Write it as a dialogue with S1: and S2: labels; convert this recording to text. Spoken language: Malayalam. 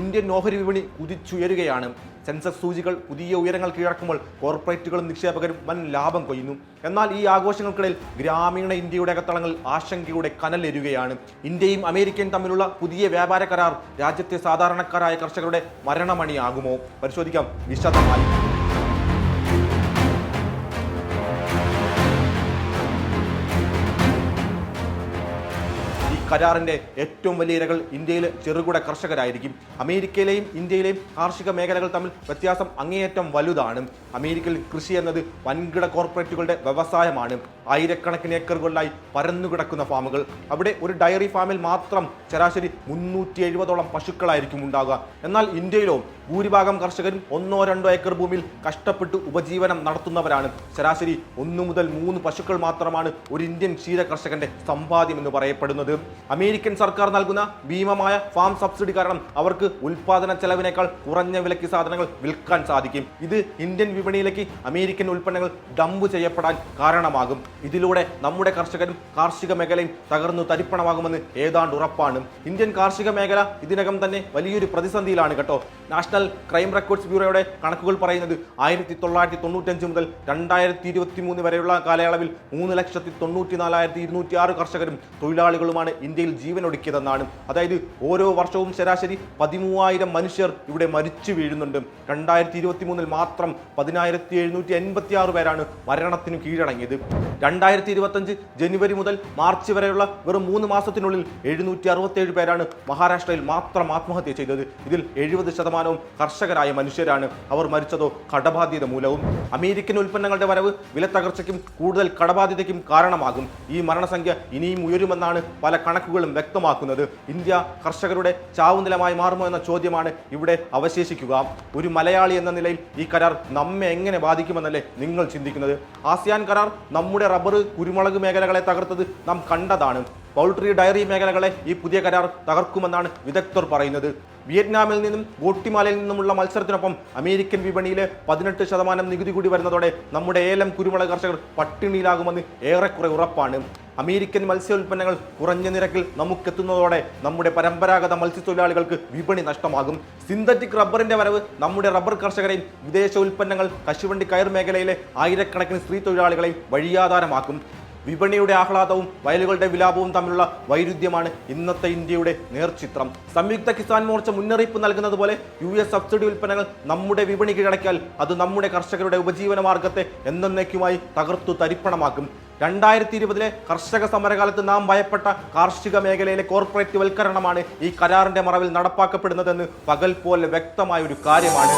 S1: ഇന്ത്യൻ ഓഹരി വിപണി കുതിച്ചുയരുകയാണ്. സെൻസസ് സൂചികൾ പുതിയ ഉയരങ്ങൾ കീഴടക്കുമ്പോൾ കോർപ്പറേറ്റുകളും നിക്ഷേപകരും വൻ ലാഭം കൊയ്യുന്നു. എന്നാൽ ഈ ആഘോഷങ്ങൾക്കിടയിൽ ഗ്രാമീണ ഇന്ത്യയുടെ അകത്തളങ്ങൾ ആശങ്കയുടെ കനലെരുകയാണ്. ഇന്ത്യയും അമേരിക്കയും തമ്മിലുള്ള പുതിയ വ്യാപാര കരാർ രാജ്യത്തെ സാധാരണക്കാരായ കർഷകരുടെ മരണമണിയാകുമോ? പരിശോധിക്കാം വിശദമായി. കരാറിന്റെ ഏറ്റവും വലിയ ഇരകൾ ഇന്ത്യയിലെ ചെറുകിട കർഷകരായിരിക്കും. അമേരിക്കയിലെയും ഇന്ത്യയിലെയും കാർഷിക മേഖലകൾ തമ്മിൽ വ്യത്യാസം അങ്ങേയറ്റം വലുതാണ്. അമേരിക്കയിൽ കൃഷി എന്നത് വൻകിട കോർപ്പറേറ്റുകളുടെ വ്യവസായമാണ്. ആയിരക്കണക്കിന് ഏക്കറുകളിലായി പരന്നുകിടക്കുന്ന ഫാമുകൾ. അവിടെ ഒരു ഡയറി ഫാമിൽ മാത്രം ശരാശരി മുന്നൂറ്റി എഴുപതോളം പശുക്കളായിരിക്കും ഉണ്ടാകുക എന്നാൽ ഇന്ത്യയിലോ ഭൂരിഭാഗം കർഷകരും ഒന്നോ രണ്ടോ ഏക്കർ ഭൂമിയിൽ കഷ്ടപ്പെട്ട് ഉപജീവനം നടത്തുന്നവരാണ്. ശരാശരി ഒന്നു മുതൽ മൂന്ന് പശുക്കൾ മാത്രമാണ് ഒരു ഇന്ത്യൻ ക്ഷീര കർഷകന്റെ സമ്പാദ്യം എന്ന് പറയപ്പെടുന്നത്. അമേരിക്കൻ സർക്കാർ നൽകുന്ന ഭീമമായ ഫാം സബ്സിഡി കാരണം അവർക്ക് ഉൽപാദന ചെലവിനേക്കാൾ കുറഞ്ഞ വിലയ്ക്ക് സാധനങ്ങൾ വിൽക്കാൻ സാധിക്കും. ഇത് ഇന്ത്യൻ വിപണിയിലേക്ക് അമേരിക്കൻ ഉൽപ്പന്നങ്ങൾ ഡംപ് ചെയ്യപ്പെടാൻ കാരണമാകും. ഇതിലൂടെ നമ്മുടെ കർഷകരും കാർഷിക മേഖലയും തകർന്നു തരിപ്പണമാകുമെന്ന് ഏതാണ്ട് ഉറപ്പാണ്. ഇന്ത്യൻ കാർഷിക മേഖല ഇതിനകം തന്നെ വലിയൊരു പ്രതിസന്ധിയിലാണ് കേട്ടോ. നാഷണൽ ക്രൈം റെക്കോർഡ്സ് ബ്യൂറോയുടെ കണക്കുകൾ പറയുന്നത് ആയിരത്തി തൊള്ളായിരത്തി തൊണ്ണൂറ്റഞ്ച് മുതൽ രണ്ടായിരത്തി ഇരുപത്തി മൂന്ന് വരെയുള്ള കാലയളവിൽ മൂന്ന് ലക്ഷത്തി തൊണ്ണൂറ്റി നാലായിരത്തി ഇരുന്നൂറ്റി ആറ് കർഷകരും തൊഴിലാളികളുമാണ് ഇന്ത്യയിൽ ജീവനൊടുക്കിയതെന്നാണ് അതായത് ഓരോ വർഷവും ശരാശരി പതിമൂവായിരം മനുഷ്യർ ഇവിടെ മരിച്ചു വീഴുന്നുണ്ട്. രണ്ടായിരത്തി ഇരുപത്തി മൂന്നിൽ മാത്രം പതിനായിരത്തി എഴുന്നൂറ്റി എൺപത്തി ആറ് പേരാണ് മരണത്തിന് കീഴടങ്ങിയത്. രണ്ടായിരത്തി ഇരുപത്തഞ്ച് ജനുവരി മുതൽ മാർച്ച് വരെയുള്ള വെറും മൂന്ന് മാസത്തിനുള്ളിൽ എഴുന്നൂറ്റി അറുപത്തേഴ് പേരാണ് മഹാരാഷ്ട്രയിൽ മാത്രം ആത്മഹത്യ ചെയ്തത്. ഇതിൽ എഴുപത് ശതമാനവും കർഷകരായ മനുഷ്യരാണ്. അവർ മരിച്ചതോ കടബാധ്യത മൂലവും. അമേരിക്കൻ ഉൽപ്പന്നങ്ങളുടെ വരവ് വില തകർച്ചയ്ക്കും കൂടുതൽ കടബാധ്യതയ്ക്കും കാരണമാകും. ഈ മരണസംഖ്യ ഇനിയും ഉയരുമെന്നാണ് പല കണക്കുകളും വ്യക്തമാക്കുന്നത് ഇന്ത്യ കർഷകരുടെ ചാവുനിലമായി മാറുമോ എന്ന ചോദ്യമാണ് ഇവിടെ അവശേഷിക്കുക. ഒരു മലയാളി എന്ന നിലയിൽ ഈ കരാർ നമ്മെ എങ്ങനെ ബാധിക്കുമെന്നല്ലേ നിങ്ങൾ ചിന്തിക്കുന്നത്? ആസിയാൻ കരാർ നമ്മുടെ റബ്ബർ കുരുമുളക് മേഖലകളെ തകർത്തത് നാം കണ്ടതാണ്. പൗൾട്രി ഡയറി മേഖലകളെ ഈ പുതിയ കരാർ തകർക്കുമെന്നാണ് വിദഗ്ധർ പറയുന്നത്. വിയറ്റ്നാമിൽ നിന്നും ഗോട്ടിമാലയിൽ നിന്നുമുള്ള മത്സരത്തിനൊപ്പം അമേരിക്കൻ വിപണിയിലെ പതിനെട്ട് ശതമാനം നികുതി കൂടി വരുന്നതോടെ നമ്മുടെ ഏലം കുരുമുളക് കർഷകർ പട്ടിണിയിലാകുമെന്ന് ഏറെക്കുറെ ഉറപ്പാണ്. അമേരിക്കൻ മത്സ്യോൽപ്പന്നങ്ങൾ കുറഞ്ഞ നിരക്കിൽ നമുക്കെത്തുന്നതോടെ നമ്മുടെ പരമ്പരാഗത മത്സ്യത്തൊഴിലാളികൾക്ക് വിപണി നഷ്ടമാകും. സിന്തറ്റിക് റബ്ബറിന്റെ വരവ് നമ്മുടെ റബ്ബർ കർഷകരെയും വിദേശ ഉൽപ്പന്നങ്ങൾ കശുവണ്ടി കയർ മേഖലയിലെ ആയിരക്കണക്കിന് സ്ത്രീ തൊഴിലാളികളെയും വഴിയാധാരമാക്കും. വിപണിയുടെ ആഹ്ലാദവും വയലുകളുടെ വിലാപവും തമ്മിലുള്ള വൈരുദ്ധ്യമാണ് ഇന്നത്തെ ഇന്ത്യയുടെ നേർചിത്രം. സംയുക്ത കിസാൻ മോർച്ച മുന്നറിയിപ്പ് നൽകുന്നത് പോലെ യു എസ് സബ്സിഡി ഉൽപ്പന്നങ്ങൾ നമ്മുടെ വിപണി കീഴടക്കിയാൽ അത് നമ്മുടെ കർഷകരുടെ ഉപജീവന മാർഗത്തെ എന്നേക്കുമായി തകർത്തു തരിപ്പണമാക്കും. രണ്ടായിരത്തി ഇരുപതിലെ കർഷക സമരകാലത്ത് നാം ഭയപ്പെട്ട കാർഷിക മേഖലയിലെ കോർപ്പറേറ്റ് വൽക്കരണമാണ് ഈ കരാറിന്റെ മറവിൽ നടപ്പാക്കപ്പെടുന്നതെന്ന് പകൽ പോലെ വ്യക്തമായ ഒരു കാര്യമാണ്.